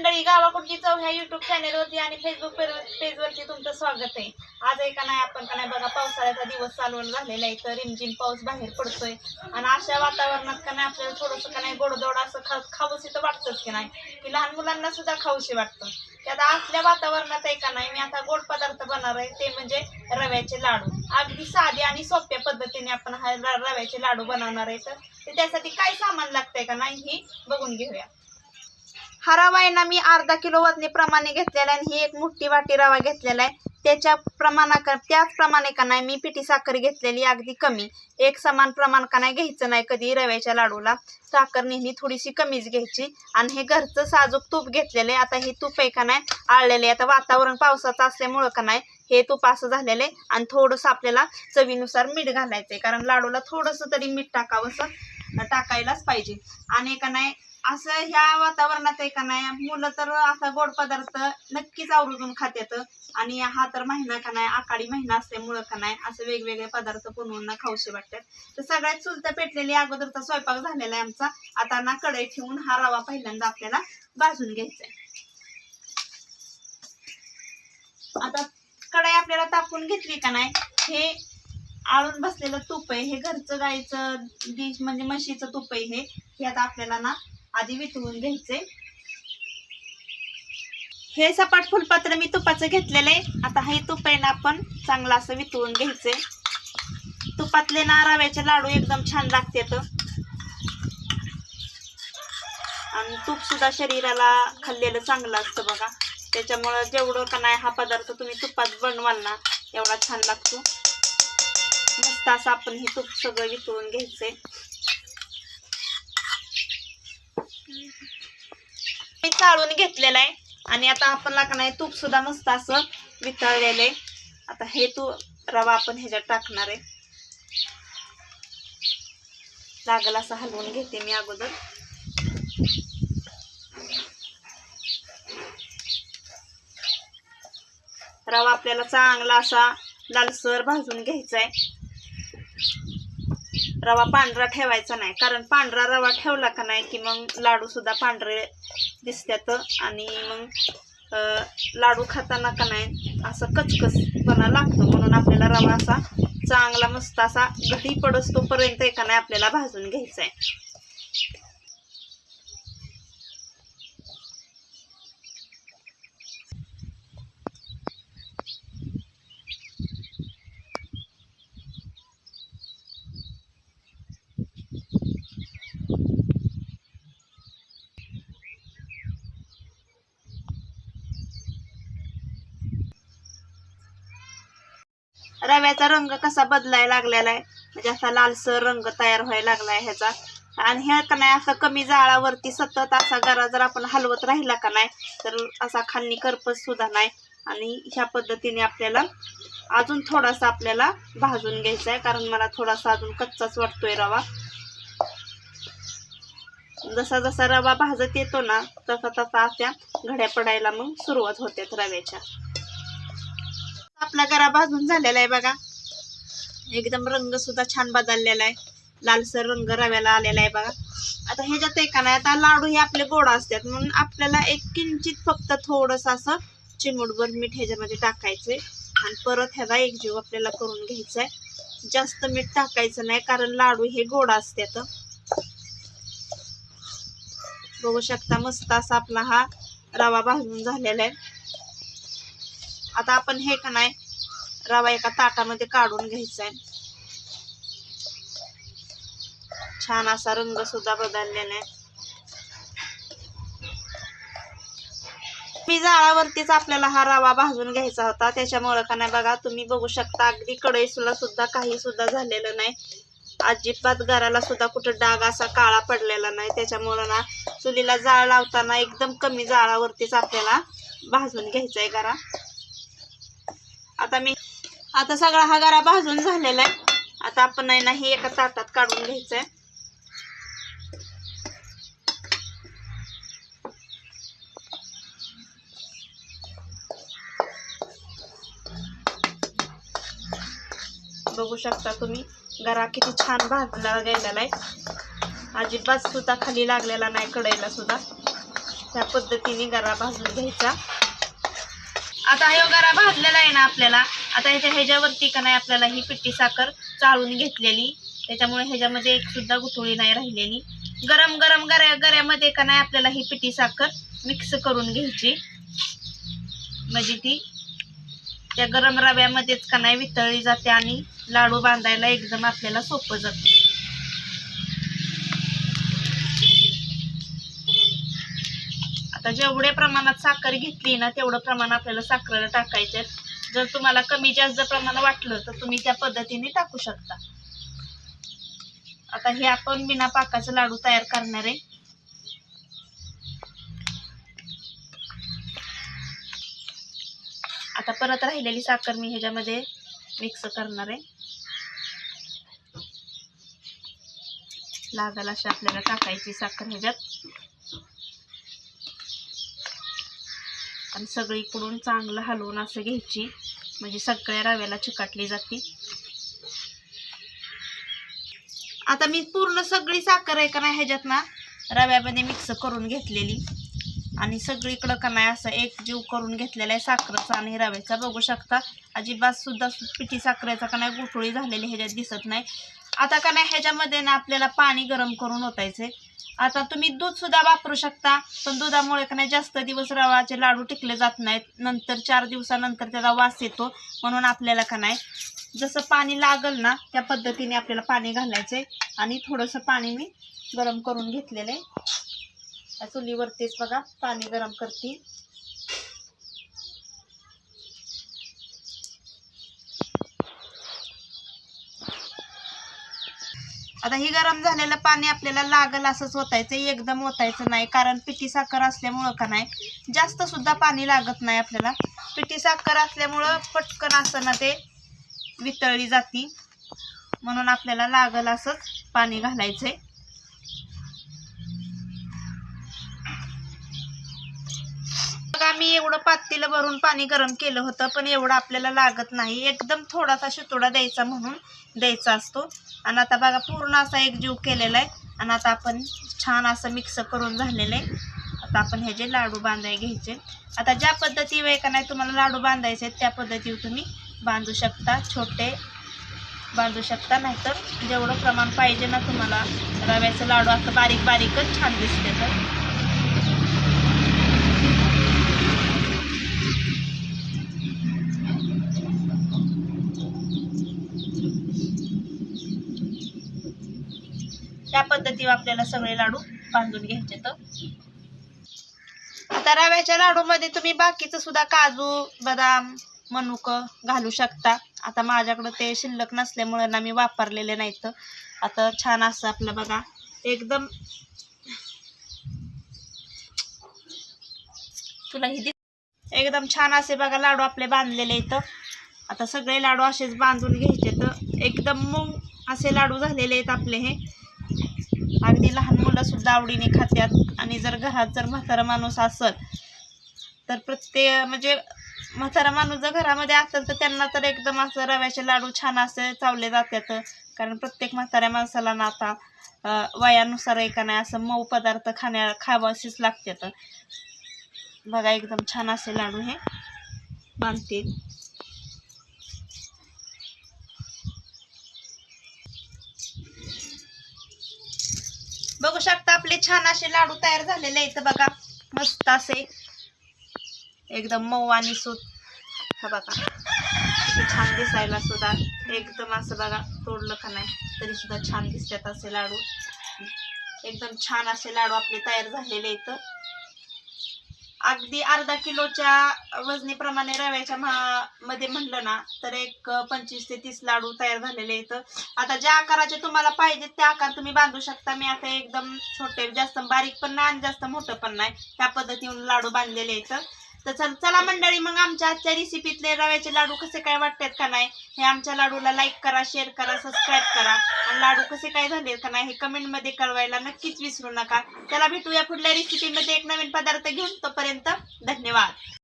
मंडळी गावाकडची चव ह्या युट्यूब चॅनेलवरती आणि फेसबुक पेजवरती तुमचं स्वागत आहे. आज आहे का नाही आपण का नाही बघा पावसाळ्याचा दिवस चालू झालेला आहे तर रिमझिम पाऊस बाहेर पडतोय. आणि अशा वातावरणात का नाही आपल्याला थोडंसं का नाही गोडदोड असं खा खाऊशी तर वाटतंच की नाही की लहान मुलांना सुद्धा खाऊशी वाटतं. आता असल्या वातावरणात आहे का नाही मी आता गोड पदार्थ बनणार आहे ते म्हणजे रव्याचे लाडू. अगदी साधे आणि सोप्या पद्धतीने आपण हा रव्याचे लाडू बनवणार आहे तर ते त्यासाठी काय सामान लागतंय का नाही हे बघून घेऊया. हा रवा आहे ना मी अर्धा किलो वजनीप्रमाणे घेतलेला आहे आणि ही एक मोठी वाटी रवा घेतलेला आहे. त्याच्या प्रमाणा त्याचप्रमाणे का नाही मी पिठी साखर घेतलेली अगदी कमी. एक समान प्रमाण का नाही घ्यायचं नाही कधी रव्याच्या लाडूला. साखर नेहमी थोडीशी कमीच घ्यायची. आणि हे घरचं साजूक तूप घेतलेलं आहे. आता हे तूप आहे का नाही आळलेले आता वातावरण पावसाचं असल्यामुळं का नाही हे तूप असं झालेलं आहे. आणि थोडंसं आपल्याला चवीनुसार मीठ घालायचं आहे कारण लाडूला थोडंसं तरी मीठ टाकावंसं. टाकायलाच पाहिजे. आणि का नाही असं ह्या वातावरणात आहे का नाही मुलं तर असा गोड पदार्थ नक्कीच आवर्जून खात्यात. आणि हा तर महिना का नाही आकाडी महिना असल्यामुळं का नाही असं वेगवेगळे पदार्थ बनवून खाऊशी वाटतात. तर सगळ्यात चुलता पेटलेली अगोदरचा स्वयंपाक झालेला आहे आमचा. आता ना कढई ठेवून हा रवा पहिल्यांदा आपल्याला भाजून घ्यायचा आहे. आता कढई आपल्याला तापून घेतली का नाही हे आळून बसलेलं तूप आहे. हे घरचं गाईचं डिश म्हणजे म्हशीचं तूप आहे हे. हे आता आपल्याला ना आधी वितळून घ्यायचे हे सपाट फुलपात्र मी तुपाचं घेतलेलं आहे. आता हे तूप आहे ना आपण चांगलं असं वितळून घ्यायचे तुपातले ना रव्याचे लाडू एकदम छान लागतात. आणि तूप सुद्धा शरीराला खाल्लेलं चांगलं असतं बघा. त्याच्यामुळं जेवढं का नाही हा पदार्थ तुम्ही तुपात बनवाल ना एवढा छान लागतो. मस्त असं आपण हे तूप सगळं वितळून घ्यायचंय. मी चाळून घेतलेलं आहे. आणि आता आपण लागणार तूप सुद्धा मस्त असं वितळलेलं आहे. आता हे तू रवा आपण ह्याच्यात टाकणार आहे. लागल असं हलवून घेते मी अगोदर. रवा आपल्याला चांगला असा लालसर भाजून घ्यायचा आहे रवा पांढरा ठेवायचा नाही. कारण पांढरा रवा ठेवला का नाही की मग लाडू सुद्धा पांढरे दिसतात आणि मग लाडू खाताना का नाही असं कचकचपणा लागतो. म्हणून आपल्याला रवा असा चांगला मस्त असा घटी पडस तोपर्यंत एका नाही आपल्याला भाजून घ्यायचा आहे. रव्याचा रंग कसा बदलायला लागलेला आहे. म्हणजे असा लालसर रंग तयार व्हायला लागला आहे ह्याचा. आणि ह्या का नाही असं कमी जाळावरती सतत असा गरा जर आपण हलवत राहिला का नाही तर असा खालनी करपस सुद्धा नाही. आणि ह्या पद्धतीने आपल्याला अजून थोडासा आपल्याला भाजून घ्यायचा आहे. कारण मला थोडासा अजून कच्चाच वाटतोय रवा. जसा जसा रवा भाजत येतो ना तसा तसा त्या घड्या पडायला मग सुरुवात होते रव्याच्या. आपला गरा भाजून झालेला आहे बघा. एकदम रंग सुद्धा छान बदललेला आहे. लालसर रंग रव्याला आलेला आहे बघा. आता ह्याच्यात एका नाही आता लाडू हे आपले गोड असतात. म्हणून आपल्याला एक किंचित फक्त थोडस असं चिमूटभर मीठ ह्याच्यामध्ये टाकायचंय. आणि परत ह्याला एकजीव आपल्याला करून घ्यायचा आहे जास्त मीठ टाकायचं नाही कारण लाडू हे गोड असतात. बघू शकता मस्त असा आपला हा रवा भाजून झालेला आहे. आता आपण हे का नाही रवा एका ताटामध्ये काढून घ्यायचा आहे. छान असा रंग सुद्धा बदललेला आहे. मी जाळावरतीच आपल्याला हा रवा भाजून घ्यायचा होता. त्याच्यामुळे का नाही बघा तुम्ही बघू शकता अगदी कढईसुला सुद्धा काही सुद्धा झालेलं नाही. अजिबात घराला सुद्धा कुठं डाग असा काळा पडलेला नाही. त्याच्यामुळं ना चुलीला जाळ लावताना एकदम कमी जाळावरतीच आपल्याला भाजून घ्यायचा आहे गरा आता मी आता सगळा हा गरा भाजून झालेला आहे. आता आपण आहे ना हे एका ताटात काढून घ्यायचं आहे बघू शकता तुम्ही गरा किती छान भाजला गेलेला आहे. अजिबात सुद्धा खाली लागलेला नाही कढईला सुद्धा. त्या पद्धतीने गरा भाजून घ्यायचा. आता हा गरा भाजलेला आहे ना आपल्याला. आता ह्याच्या ह्याच्यावरती का नाही आपल्याला ही पिठी साखर चाळून घेतलेली. त्याच्यामुळे ह्याच्यामध्ये एक सुद्धा गुठळी नाही राहिलेली. गरम गरम गऱ्या गऱ्यामध्ये का नाही आपल्याला ही पिठी साखर मिक्स करून घ्यायची. म्हणजे ती त्या गरम रव्यामध्येच का नाही वितळली जाते आणि लाडू बांधायला एकदम आपल्याला सोपं जातं. आता जेवढ्या प्रमाणात साखर घेतली ना तेवढं प्रमाण आपल्याला साखरेला टाकायचं जर तुम्हाला कमी जास्त प्रमाण वाटलं तर तुम्ही त्या पद्धतीने टाकू शकता. आता हे आपण बिना पाकाचं लाडू तयार करणार आहे. आता परत राहिलेली साखर मी ह्याच्यामध्ये मिक्स करणार आहे. लागल अशी आपल्याला टाकायची साखर ह्याच्यात. आणि सगळीकडून चांगलं हलवून असं घ्यायची. म्हणजे सगळ्या रव्याला चिकाटली जाते. आता मी पूर्ण सगळी साखर आहे का नाही ह्याच्यात ना रव्यामध्ये मिक्स करून घेतलेली. आणि सगळीकडं का नाही असं एक जीव करून घेतलेला आहे साखरेचा आणि रव्याचा. बघू शकता अजिबात सुद्धा पिठी साखरेचा का नाही गुठळी झालेली ह्याच्यात दिसत नाही. आता का नाही ह्याच्यामध्ये ना आपल्याला पाणी गरम करून ओतायचे आता तुम्ही दूध सुद्धा वापरू शकता पण दुधामुळे का नाही जास्त दिवस रवाचे लाडू टिकले जात नाहीत. नंतर चार दिवसानंतर त्याचा वास येतो म्हणून आपल्याला का नाही जसं पाणी लागल ना त्या पद्धतीने आपल्याला पाणी घालायचंय आणि थोडंसं पाणी मी गरम करून घेतलेलं आहे. त्या चुलीवरतीच बघा पाणी गरम करते. आता ही गरम झालेलं पाणी आपल्याला लागल असंच ओतायचं एकदम ओतायचं नाही कारण पिठी साखर असल्यामुळं का नाही जास्त सुद्धा पाणी लागत नाही आपल्याला. पिठी साखर असल्यामुळं पटकन असताना ते वितळली जाती. म्हणून आपल्याला लागल असंच पाणी घालायचंय. बघा मी एवढं पातेलं भरून पाणी गरम केलं होतं पण एवढं आपल्याला लागत नाही. एकदम थोडासा शितोडा द्यायचा म्हणून द्यायचा असतो. आणि आता बघा पूर्ण असा एक जीव केलेला आहे. आणि आता आपण छान असं मिक्स करून झालेलं आहे. आता आपण ह्याचे लाडू बांधाय घ्यायचे. आता ज्या पद्धतीवर का नाही तुम्हाला लाडू बांधायचे आहेत त्या पद्धतीवर तुम्ही बांधू शकता. छोटे बांधू शकता. नाहीतर जेवढं प्रमाण पाहिजे ना तुम्हाला रव्याचं लाडू असं बारीक बारीकच छान दिसते तर. त्या पद्धतीवर आपल्याला सगळे लाडू बांधून घ्यायचे तर. आता रव्याच्या लाडूमध्ये तुम्ही बाकीचं सुद्धा काजू बदाम मनुक घालू शकता. आता माझ्याकडं ते शिल्लक नसल्यामुळे ना मी वापरलेले नाहीत आता छान असं आपलं बघा एकदम तुला ही दिस एकदम छान असे बघा लाडू आपले बांधलेले इथं आता सगळे लाडू असेच बांधून घ्यायचे तर. एकदम मऊ असे लाडू झालेले आहेत आपले हे. अगदी लहान मुलं सुद्धा आवडीने खात्यात. आणि जर घरात जर म्हातारा माणूस असल तर प्रत्येक म्हणजे म्हातारा माणूस जर घरामध्ये असेल तर त्यांना तर एकदम असं रव्याचे लाडू छान असे चावले जातात कारण प्रत्येक म्हाताऱ्या माणसाला ना आता वयानुसार एका नाही असं मऊ पदार्थ खाण्या खावाशीच लागतात बघा एकदम छान असे लाडू हे बांधतील. शकता आपले छान असे लाडू तयार झालेले आहेत. बघा मस्त असे. एकदम मऊ आणि सूत. हा बघा. किती छान दिसायला सुद्धा. एकदम असं बघा तोडलं का नाही. तरी सुद्धा छान दिसतात असे लाडू. एकदम छान असे लाडू आपले तयार झालेले आहेत. अगदी अर्धा किलोच्या वजनीप्रमाणे रव्याच्या मध्ये म्हणलं ना तर एक पंचवीस ते तीस लाडू तयार झालेले आहेत. आता ज्या आकाराचे तुम्हाला पाहिजे त्या आकार तुम्ही बांधू शकता. मी आता एकदम छोटे जास्त बारीक पण नाही आणि जास्त मोठं पण नाही. त्या पद्धतीने लाडू बांधलेले आहेत. तर चल चला मंडळी मग आमच्या आजच्या रेसिपीतले रव्याचे लाडू कसे काय वाटतात का नाही हे आमच्या लाडूला लाईक करा शेअर करा सबस्क्राईब करा. आणि लाडू कसे काय झाले का नाही हे कमेंटमध्ये कळवायला नक्कीच विसरू नका. चला भेटूया पुढल्या रेसिपीमध्ये एक नवीन पदार्थ घेऊन तोपर्यंत धन्यवाद.